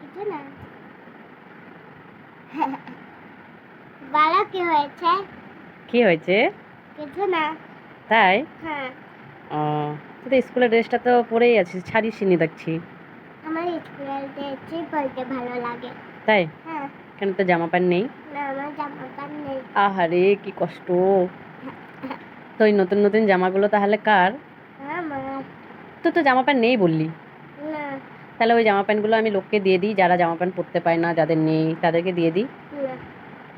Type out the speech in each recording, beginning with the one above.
না বলো কি হয়েছে? কি হয়েছে? কিছু না। তাই? হ্যাঁ। ও তুই তো স্কুলের ড্রেসটা তো পরেই আছিস ছাড়িস নি দেখছি। আমার স্কুলের ড্রেসই পরতে ভালো লাগে। তাই? হ্যাঁ। কেন তো জামা প্যান্ট নেই? না আমার জামা প্যান্ট নেই। আহারে কি কষ্ট। তো ওই নতুন নতুন জামাগুলো তাহলে কার? আমার। তো তো জামা প্যান্ট নেই বললি। তাহলে ওই জামা প্যান্টগুলো আমি লোককে দিয়ে দিই যারা জামা প্যান্ট পরতে পায় না যাদের নেই তাদেরকে দিয়ে দিই।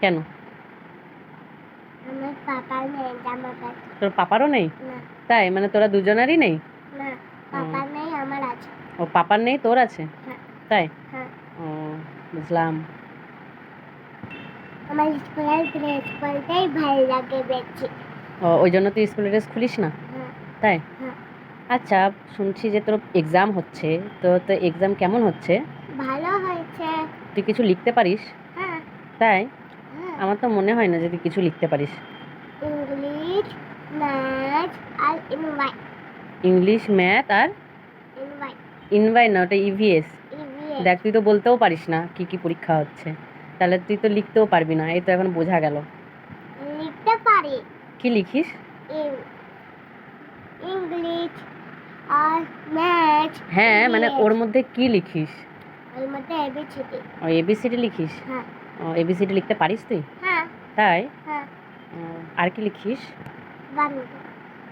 কেন? তোর পাপারও নেই? তাই? মানে তোরা দুজনেরই নেই? ও। পাপার নেই তোর আছে? হ্যাঁ। তাই? হ্যাঁ। ও বুঝলাম। আমার স্কুলের ড্রেস পরতেই ভালো লাগে বেশি। ও ওই জন্য তুই স্কুলের ড্রেস খুলিস না? হ্যাঁ। তাই? হ্যাঁ। আচ্ছা শুনছি যে তোর এক্সাম হচ্ছে তো তো এক্সাম কেমন হচ্ছে? ভালো হয়েছে। তুই কিছু লিখতে পারিস? হ্যাঁ। তাই? হ্যাঁ। আমার তো মনে হয় না যে তুই কিছু লিখতে পারিস। ইংলিশ ম্যাথ আর ইনভাইট ইংলিশ ম্যাথ আর ইনভাইট ইনভাই না ওটা ইভিএস ইভিএস দেখ তুই তো বলতেও পারিস না কি কি পরীক্ষা হচ্ছে। তাহলে তুই তো লিখতেও পারবি না এই তো এখন বোঝা গেল। লিখতে পারি। কি লিখিস? ইংলিশ হ্যাঁ মানে ওর মধ্যে কি লিখিস? ওর মধ্যে এবিসিডি ও এবিসিডি লিখিস? হ্যাঁ। ও এবিসিডি লিখতে পারিস তুই? হ্যাঁ। তাই? হ্যাঁ। আর কি লিখিস?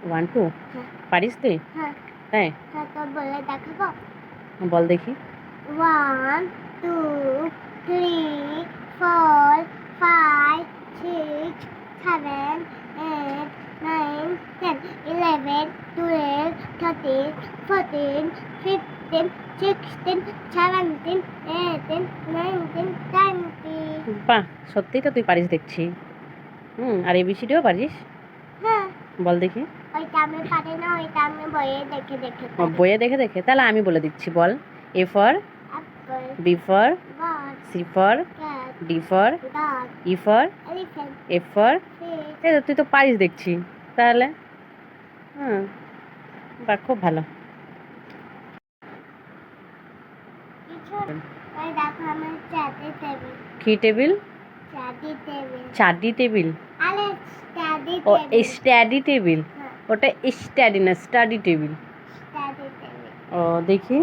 ওয়ান টু হ্যাঁ। পারিস তুই? হ্যাঁ। তাই? হ্যাঁ তো বলে দেখাবো? বল দেখি। One two three four five six seven eight 13, 14, 15, 16, 17, 18, 19, 20. বাহ সত্যিই তো তুই পারিস দেখছি। হুম আর এবিসিডিও পারিস? হ্যাঁ। বল দেখি। ওইটা আমি পারি না ওইটা আমি বইয়ে দেখে দেখে বইয়ে দেখে দেখে? তাহলে আমি বলে দিচ্ছি বল। A for B for C for D for E for F for. তো তুই তো পারিস দেখছি। তাহলে? হুম। বাহ খুব ভালো। কি টেবিল? চাটি টেবিল। ও স্টাডি টেবিল। ওটা স্টাডি না, স্টাডি টেবিল। ও, দেখি।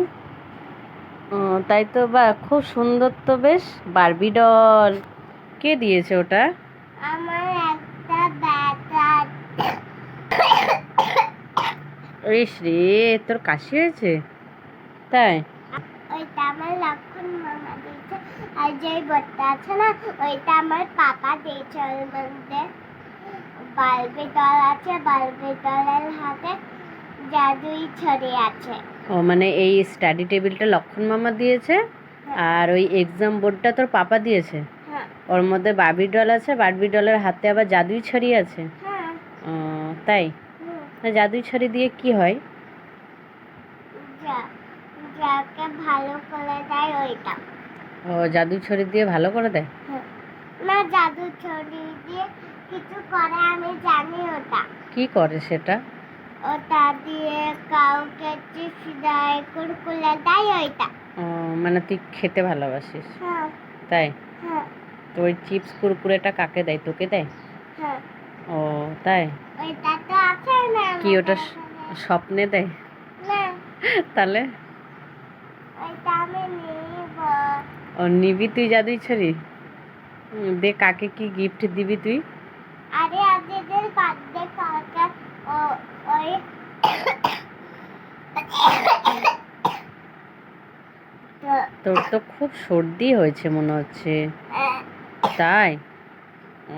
ও, তাই তো বা, খুব সুন্দর তো বেশ। Barbie doll. কে দিয়েছে ওটা? আমার একটা ইস রে তোর কাশি হয়েছে? তাই? ওইটা আমার লক্ষণ মামা দিয়েছে আর যে বইটা আছে না ওইটা আমার পাপা দিয়েছে ওর মধ্যে। বালবি ডল আছে বালবি ডলের হাতে জাদুই ছড়ি আছে। ও মানে এই স্টাডি টেবিলটা লক্ষণ মামা দিয়েছে আর ওই এক্সাম বোর্ডটা তোর পাপা দিয়েছে? হ্যাঁ। ওর মধ্যে বারবি ডল আছে বারবি ডলের হাতে আবার জাদুই ছড়িয়ে আছে? হ্যাঁ। তাই। না জাদুই ছড়ি দিয়ে কি হয়? যা যাকে ভালো করে দেয় ওইটা। ও জাদুই ছড়ি দিয়ে ভালো করে দেয়? হ্যাঁ। না জাদু ছড়ি দিয়ে কিছু করে আমি জানি ওটা। কি করে সেটা? ওটা দিয়ে কাউকে চিপস দেয় কুরকুরে দেয় ওইটা। ও মানে তুই খেতে ভালোবাসিস। হ্যাঁ। তাই? হ্যাঁ। তো ওই চিপস কুরকুরেটা কাকে দেয়? তোকে দেয়? হ্যাঁ। ও তাই? কি ওটা। স্বপ্নে দেয়? না। তাহলে? ও নিবি তুই জাদুই ছড়ি দে কাকে কি গিফট দিবি তুই? আরে বার্থডে ও ওই তোর তো খুব সর্দি হয়েছে মনে হচ্ছে। তাই? ও।